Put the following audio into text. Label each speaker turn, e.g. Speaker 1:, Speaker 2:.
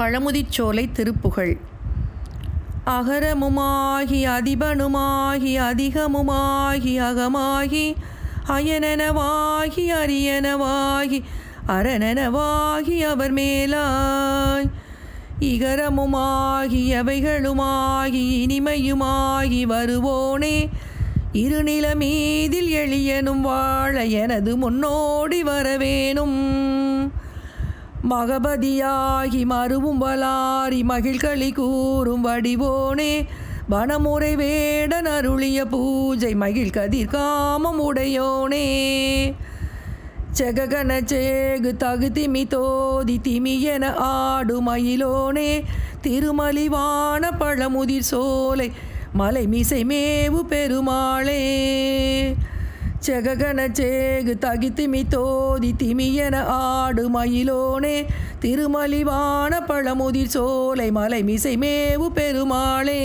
Speaker 1: பழமுதிர்ச்சோலை திருப்புகழ். அகரமுமாகி அதிபனுமாகி அதிகமுமாகி அகமாகி அயனனவாகி அரியனவாகி அரணனவாகி அவர் மேலாய் இகரமுமாகி அவைகளுமாகி இனிமையுமாகி வருவோனே. இருநிலமீதில் எளியனும் வாழ எனது முன்னோடி வரவேணும். மகபதியாகி மறுவும் வலாரி மகிழ்களி கூறும் வடிவோனே. வனமுறை வேடன் அருளிய பூஜை மகிழ் கதிர் காமம் உடையோனே. செககன சேகு தகு திமி தோதி திமி என ஆடு மயிலோனே. திருமலிவான பழமுதிர் சோலை மலை மிசை மேவு பெருமாளே. செககன சேகு தகி திமி தோதி திமியன ஆடு மயிலோனே. திருமலிவான பழமுதிர் சோலை மலை மிசை மேவு பெருமாளே.